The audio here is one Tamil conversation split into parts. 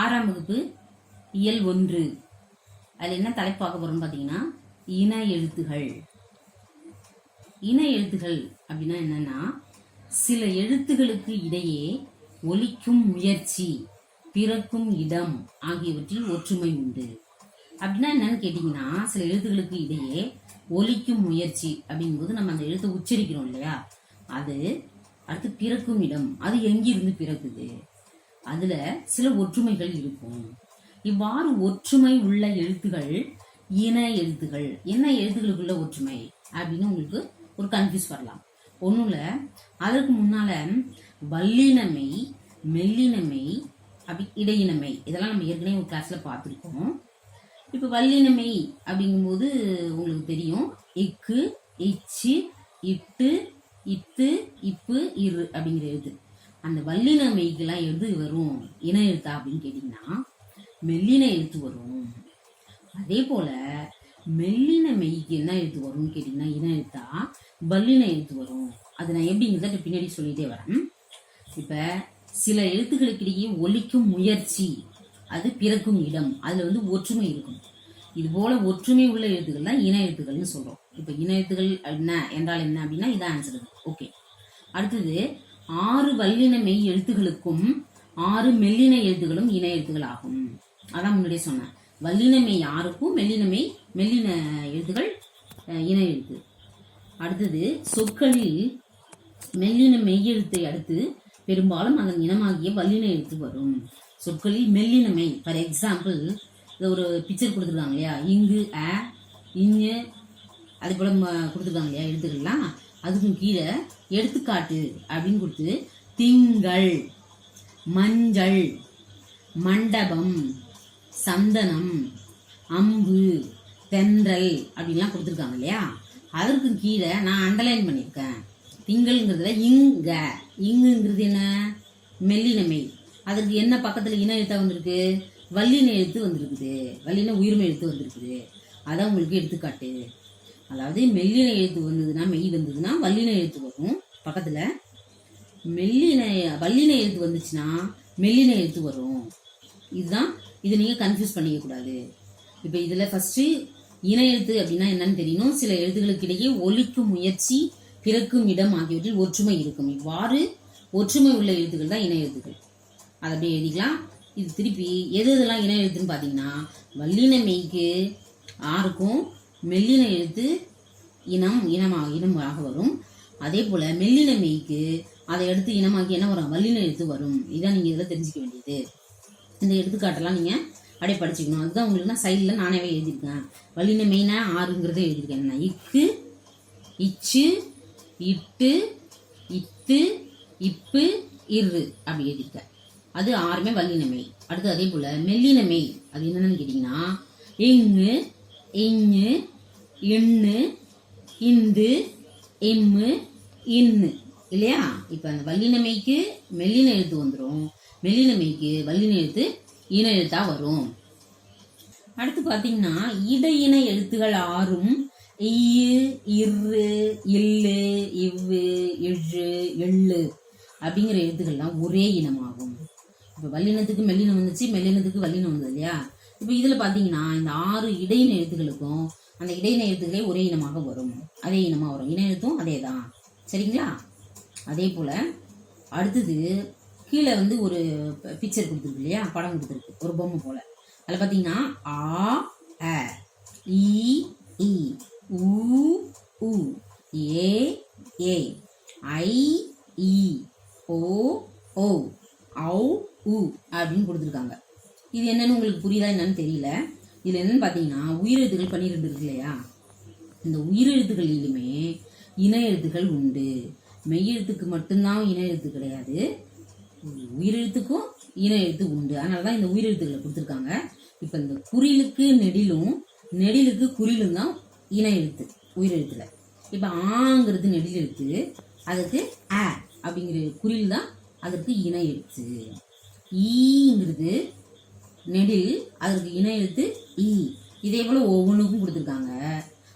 ஆறாம் வகுப்பு இயல் ஒன்று. அதில் என்ன தலைப்பாக பார்க்க பார்த்தீங்கன்னா இன எழுத்துகள். இன எழுத்துகள் அப்படின்னா என்னன்னா சில எழுத்துகளுக்கு இடையே ஒலிக்கும் முயற்சி பிறக்கும் இடம் ஆகியவற்றில் ஒற்றுமை உண்டு. அப்படின்னா என்னன்னு கேட்டிங்கன்னா சில எழுத்துகளுக்கு இடையே ஒலிக்கும் முயற்சி அப்படிங்கும்போது நம்ம அந்த எழுத்தை உச்சரிக்கிறோம் இல்லையா? அது அடுத்து பிறக்கும் இடம். அது எங்கிருந்து பிறக்குது? அதுல சில ஒற்றுமைகள் இருக்கும். இவ்வாறு ஒற்றுமை உள்ள எழுத்துகள் இன எழுத்துகள் என்ன எழுத்துகளுக்குள்ள ஒற்றுமை அப்படின்னு உங்களுக்கு ஒரு கன்ஃபியூஸ் வரலாம். ஒண்ணும் அதற்கு முன்னால வல்லினமை மெல்லினமை அப்படி இடையினமை இதெல்லாம் நம்ம ஏற்கனவே ஒரு கிளாஸ்ல பார்த்துருக்கோம். இப்போ வல்லினமை அப்படிங்கும்போது உங்களுக்கு தெரியும். இக்கு இச்சு இட்டு இத்து இப்பு இரு அப்படிங்கிற எழுத்து. அந்த வல்லின மெய்க்கெல்லாம் எது வரும். இன எழுத்தா அப்படின்னு கேட்டிங்கன்னா மெல்லின எழுத்து வரும். அதே போல மெல்லின மெய்க்கு என்ன எழுத்து வரும்னு கேட்டிங்கன்னா இன எழுத்தா வல்லின எழுத்து வரும். அது நான் எப்படிங்கிறத பின்னாடி சொல்லிட்டே வரேன். இப்போ சில எழுத்துக்களுக்கிடையே ஒலிக்கும் முயற்சி அது பிறக்கும் இடம். அதில் வந்து ஒற்றுமை இருக்கும். இது போல ஒற்றுமை உள்ள எழுத்துக்கள் தான் இன எழுத்துக்கள்னு சொல்கிறோம் இப்போ இன எழுத்துக்கள் என்ன என்றால் என்ன அப்படின்னா இதான் ஆன்சர் ஓகே அடுத்தது ஆறு வல்லின மெய் எழுத்துகளுக்கும் ஆறு மெல்லின எழுத்துகளும் இன எழுத்துகள் ஆகும் அதான் முன்னாடியே சொன்னேன். வல்லின மெய் ஆறுக்கும் மெல்லின மெய் மெல்லின எழுத்துகள் இன எழுத்து. அடுத்தது சொற்களில் மெல்லின மெய் எழுத்தை அடுத்து பெரும்பாலும் அதன் இனமாகிய வல்லின எழுத்து வரும். சொற்களில் மெல்லின மெய் ஃபார் எக்ஸாம்பிள் இது ஒரு பிக்சர் கொடுத்துருக்காங்க இல்லையா? இங்கு அ இங்கு அதே போல் கொடுத்துருக்காங்க இல்லையா? எழுத்துக்கள்லாம். அதுக்கும் கீழே எடுத்துக்காட்டு அப்படின்னு கொடுத்து திங்கள் மஞ்சள் மண்டபம் சந்தனம் அம்பு தென்றல் அப்படின்லாம் கொடுத்துருக்காங்க இல்லையா? அதற்கு கீழே நான் அண்டர்லைன் பண்ணியிருக்கேன். திங்கள்ங்கிறதுல இங்க. இங்குங்கிறது என்ன? மெல்லினமை. அதற்கு என்ன பக்கத்தில் இன எழுத்தா வந்திருக்கு? வல்லின எழுத்து வந்திருக்குது. வல்லின உயிர்மை எழுத்து வந்திருக்குது. அதான் உங்களுக்கு எடுத்துக்காட்டு. அதாவது மெல்லின எழுத்து வந்ததுன்னா மெய் வந்ததுன்னா வல்லின எழுத்து வரும். பக்கத்தில் மெல்லின வல்லின எழுத்து வந்துச்சுன்னா மெல்லின எழுத்து வரும். இதுதான் இதை நீங்கள் கன்ஃபியூஸ் பண்ணிக்கக்கூடாது இப்போ இதில் ஃபஸ்ட்டு இன எழுத்து அப்படின்னா என்னன்னு தெரியணும். சில எழுத்துக்களுக்கு இடையே ஒலிக்கும் முயற்சி பிறக்கும் இடம் ஆகியவற்றில் ஒற்றுமை இருக்கும். இவ்வாறு ஒற்றுமை உள்ள எழுத்துக்கள் தான் இன எழுத்துக்கள் அதை அப்படியே எழுதிக்கலாம். இது திருப்பி எது எதெல்லாம் இன எழுத்துன்னு பார்த்தீங்கன்னா வல்லின மெய்க்கு ஆருக்கும் மெல்லின எழுத்து இனம் இனமாக இனமாக வரும். அதே போல மெல்லின மெய்க்கு அதை எடுத்து இனமாக்கி என்ன வரும்? வல்லின எழுத்து வரும். இதான் நீங்கள் இதில் தெரிஞ்சுக்க வேண்டியது. இந்த எடுத்துக்காட்டெல்லாம் நீங்கள் அப்படியே படிச்சுக்கணும். அதுதான் உங்களுக்கு நான் சைடில் நானேவே எழுதியிருக்கேன். வல்லின மெயினா ஆறுங்கிறத எழுதியிருக்கேன். நான் இக்கு இச்சு இட்டு இத்து இப்பு இரு அப்படி எழுதியிருக்கேன். அது ஆறுமே வல்லினமை அடுத்து அதே போல மெல்லினமை அது என்னென்னு கேட்டிங்கன்னா இங்கு இங்கு இன்னு இந்து இம்மு இன்னு. இல்லையா? இப்போ அந்த வல்லினமைக்கு மெல்லின எழுத்து வந்துடும் மெல்லினமைக்கு வல்லின எழுத்து இன எழுத்தாக வரும். அடுத்து பார்த்தீங்கன்னா இடையின எழுத்துகள் ஆறும். ஈயு இரு இல்லு இவ்வு இழு எள்ளு அப்படிங்கிற எழுத்துக்கள்லாம் ஒரே இனமாகும். இப்போ வல்லினத்துக்கு மெல்லினம் வந்துச்சு மெல்லினத்துக்கு வல்லினம் வந்தது இல்லையா? இப்போ இதில் பார்த்தீங்கன்னா இந்த ஆறு இடையின எழுத்துக்களுக்கும் அந்த இடையின ஒரே இனமாக வரும். அதே இனமாக வரும். இன அதே தான் சரிங்களா? அதே போல் அடுத்தது கீழே வந்து ஒரு பிக்சர் கொடுத்துருக்கு இல்லையா? படம் கொடுத்துருக்கு. ஒரு பொம்மை போல். அதில் பார்த்தீங்கன்னா ஆ அ இ இ உ உ ஏ ஏ ஐ இ ஓ ஓ ஔ உ அப்படின்னு கொடுத்துருக்காங்க. இது என்னன்னு உங்களுக்கு புரியுதா என்னன்னு தெரியல. இதில் என்னன்னு பார்த்தீங்கன்னா உயிரெழுத்துக்கள் பன்னிரெண்டு இருக்கு இல்லையா இந்த உயிரெழுத்துக்களிலுமே இன எழுத்துக்கள் உண்டு. மெய்யெழுத்துக்கு மட்டும்தான் இன எழுத்து கிடையாது. உயிரெழுத்துக்கும் இன எழுத்து உண்டு. அதனால தான் இந்த உயிரெழுத்துக்களை கொடுத்துருக்காங்க. இப்போ இந்த குறிலுக்கு நெடிலும் நெடிலுக்கு குறிலும் தான் இன எழுத்து உயிரெழுத்துல. இப்போ ஆங்கிறது நெடில் எழுத்து அதுக்கு அ அப்படிங்கிற குறில் தான் அதற்கு இன எழுத்து ஈங்கிறது நெடில் அதற்கு இன எழுத்து ஈ. இதே போல ஒவ்வொன்றுக்கும் கொடுத்துருக்காங்க.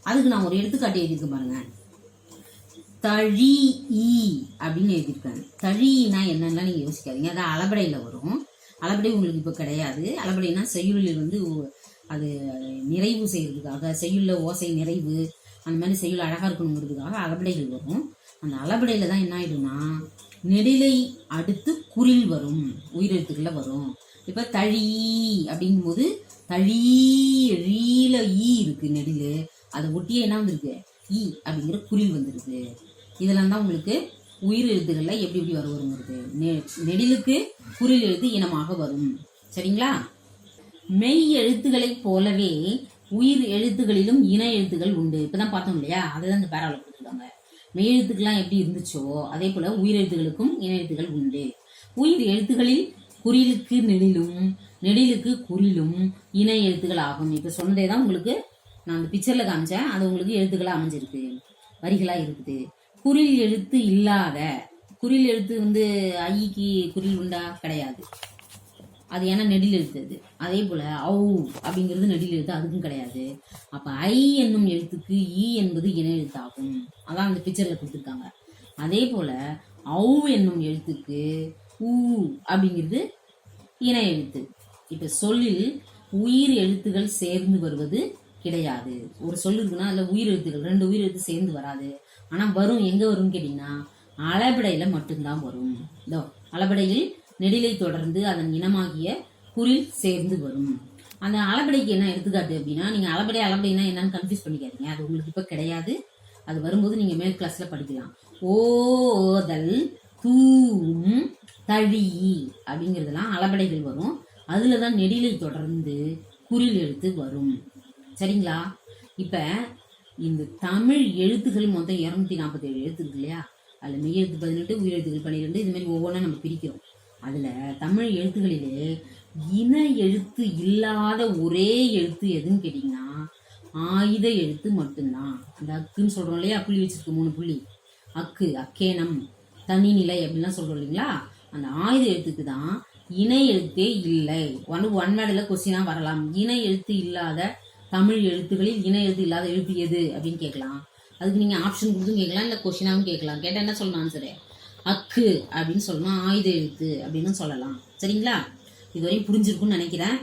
அதுக்கு நான் ஒரு எடுத்துக்காட்டு எழுதியிருக்கேன் பாருங்க. தழி ஈ அப்படின்னு எழுதியிருக்காங்க தழினா என்னன்னா நீங்க யோசிக்காதீங்க. அது அளபடையில் வரும். அளபடை உங்களுக்கு இப்போ கிடையாது. அளபடைனா செய்யுளில் வந்து அது நிறைவு செய்யறதுக்காக செய்யுள்ள ஓசை நிறைவு அந்த மாதிரி செய்யுள் அழகாக இருக்கணுங்கிறதுக்காக அளபடைகள் வரும். அந்த அளபடையில் தான் என்ன ஆயிடும்னா நெடிலை அடுத்து குரில் வரும். உயிரெழுத்துக்களில் வரும். இப்போ தழி அப்படிங்கும்போது தழி ரீல ஈ இருக்கு நெடில் அதை ஒட்டியே என்ன வந்திருக்கு? ஈ அப்படிங்கிற குரில் வந்துருக்கு. இதெல்லாம் தான் உங்களுக்கு உயிர் எழுத்துக்கள்ல எப்படி எப்படி வர வருங்கிறது. நெ- நெடிலுக்கு குரில் எழுத்து இனமாக வரும். சரிங்களா? மெய் எழுத்துக்களைப் போலவே உயிர் எழுத்துகளிலும் இன எழுத்துகள் உண்டு. இப்பதான் பார்த்தோம் இல்லையா? அதுதான் இந்த பேராவில் கொடுத்துருக்காங்க. மெய் எழுத்துக்கெல்லாம் எப்படி இருந்துச்சோ அதே போல உயிர் எழுத்துகளுக்கும் இன எழுத்துகள் உண்டு. உயிர் எழுத்துகளில் குறிலுக்கு நெடிலும் நெடிலுக்கு குறிலும் இணை எழுத்துக்கள் ஆகும். இப்போ சொன்னதே தான் உங்களுக்கு நான் அந்த பிக்சரில் காமிச்சேன். அது உங்களுக்கு எழுத்துக்களாக அமைஞ்சிருக்கு. வரிகளாக இருக்குது. குறில் எழுத்து இல்லாத குறில் எழுத்து வந்து ஐக்கு குறில் உண்டா? கிடையாது. அது ஏன்னா நெடில் எழுத்து அது. அதே போல் ஔ அப்படிங்கிறது நெடில் எழுத்து அதுக்கும் கிடையாது. அப்போ ஐ என்னும் எழுத்துக்கு ஈ என்பது இணை எழுத்தாகும். அதான் அந்த பிக்சரில் கொடுத்துருக்காங்க. அதே போல் ஔ என்னும் எழுத்துக்கு ஊ அப்படிங்கிறது இணை எழுத்து. இப்ப சொல்லில் உயிர் எழுத்துகள் சேர்ந்து வருவது கிடையாது. ஒரு சொல் இருக்குன்னா அதுல உயிர் எழுத்துக்கள் ரெண்டு உயிர் எழுத்து சேர்ந்து வராது. ஆனா வரும் எங்க வரும்னு கேட்டீங்கன்னா அளபடையில மட்டும்தான் வரும். இதோ அளபடையில் நெடிலை தொடர்ந்து அதன் இனமாகிய குரில் சேர்ந்து வரும். அந்த அளபடைக்கு என்ன எடுத்துக்காட்டு அப்படின்னா நீங்க அளபடை அளபடைனா என்னன்னு கன்ஃபியூஸ் பண்ணிக்காதீங்க. அது உங்களுக்கு இப்ப கிடையாது. அது வரும்போது நீங்க மேல் கிளாஸ்ல படிக்கலாம். ஓதல் தூம் தழி அப்படிங்கிறதெல்லாம் அளபடைகள் வரும். அதில் தான் நெடிலை தொடர்ந்து குறில் எழுத்து வரும். சரிங்களா? இப்போ இந்த தமிழ் எழுத்துக்கள் மொத்தம் இரநூத்தி நாற்பத்தி ஏழு எழுத்து இருக்கு இல்லையா? அதில் மெய் எழுத்து பதினெட்டு உயிரெழுத்துக்கள் பன்னிரெண்டு இது மாதிரி ஒவ்வொன்றா நம்ம பிரிக்கிறோம். அதில் தமிழ் எழுத்துக்களிலே இன எழுத்து இல்லாத ஒரே எழுத்து எதுன்னு கேட்டிங்கன்னா ஆயுத எழுத்து மட்டும்தான். அந்த அக்குன்னு சொல்கிறோம் இல்லையா? புள்ளி வச்சிருக்கு மூணு புள்ளி. அக்கு அக்கேனம். தனி நிலை அப்படின்லாம் சொல்றோம் இல்லைங்களா? அந்த ஆயுத எழுத்துக்கு தான் இணை எழுத்தே இல்லை. ஒன் ஒன் வேர்டில் கொஸ்டினா வரலாம். இணை எழுத்து இல்லாத தமிழ் எழுத்துக்களில் இணை எழுத்து இல்லாத எழுத்து எது அப்படின்னு கேட்கலாம். அதுக்கு நீங்கள் ஆப்ஷன் கொடுத்தும் கேட்கலாம் இல்லை கொஸ்டினாவும் கேட்கலாம். கேட்டால் என்ன சொல்லணும் ஆன்சரு அக்கு அப்படின்னு சொல்லணும் ஆயுத எழுத்து அப்படின்னு சொல்லலாம். சரிங்களா? இதுவரையும் புரிஞ்சிருக்கும்னு நினைக்கிறேன்.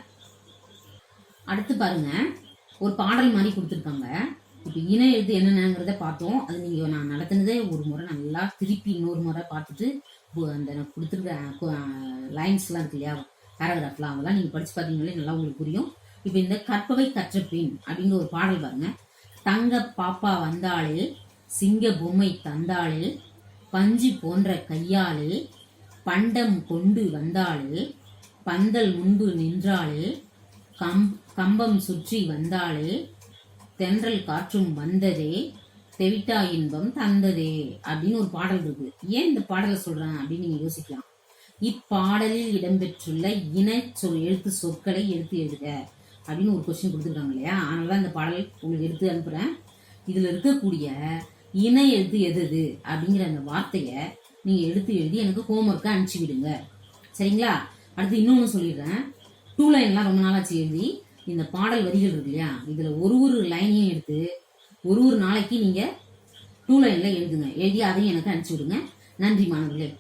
அடுத்து பாருங்க. ஒரு பாடல் மாதிரி கொடுத்துருக்காங்க. இப்போ இன எழுத்து என்னென்னங்கிறத பார்த்தோம். அது நீங்கள் நான் நடத்தினதே ஒரு முறை. நல்லா திருப்பி இன்னொரு முறை பார்த்துட்டு அந்த நான் கொடுத்துருக்க லைன்ஸ்லாம் இருக்கு இல்லையா? பேராகிராஃப்லாம் அதெல்லாம் நீங்கள் படிச்சு பார்த்தீங்களே நல்லா உங்களுக்கு புரியும். இப்போ இந்த கற்பவை கற்ற பின் அப்படிங்கிற ஒரு பாடல் பாருங்க. தங்க பாப்பா வந்தாளில் சிங்க பொம்மை தந்தாளில் பஞ்சு போன்ற கையாளில் பண்டம் கொண்டு வந்தாளில் பந்தல் முன்பு நின்றாளில் கம் கம்பம் சுற்றி வந்தாளில் தென்றல் காற்றும் வந்ததே தெவிட்டா இன்பம் தந்ததே அப்படின்னு ஒரு பாடல் இருக்கு. ஏன் இந்த பாடலை சொல்றேன் அப்படின்னு நீங்க யோசிக்கலாம். இப்பாடலில் இடம்பெற்றுள்ள இன சொல் எழுத்து சொற்களை எடுத்து எழுதுக அப்படின்னு ஒரு கொஸ்டின் கொடுத்துருக்காங்க இல்லையா? அதனால தான் இந்த பாடல் உங்களுக்கு எடுத்து அனுப்புறேன். இதுல இருக்கக்கூடிய இன எழுத்து எது அப்படிங்கிற அந்த வார்த்தையை நீங்க எடுத்து எழுதி எனக்கு ஹோம்ஒர்க்கை அனுப்பிச்சு விடுங்க. சரிங்களா? அடுத்து இன்னொன்று சொல்லிடுறேன். டூ லைன்லாம் ரொம்ப நாளாச்சு எழுதி. இந்த பாடல் வரிகள் இருக்கு இல்லையா? இதுல ஒரு ஒரு லைனையும் எடுத்து ஒரு ஒரு நாளைக்கு நீங்க டூ லைன்ல எழுதுங்க. எழுதி அதையும் எனக்கு அனுப்பிச்சு விடுங்க. நன்றி மாணவர்களே.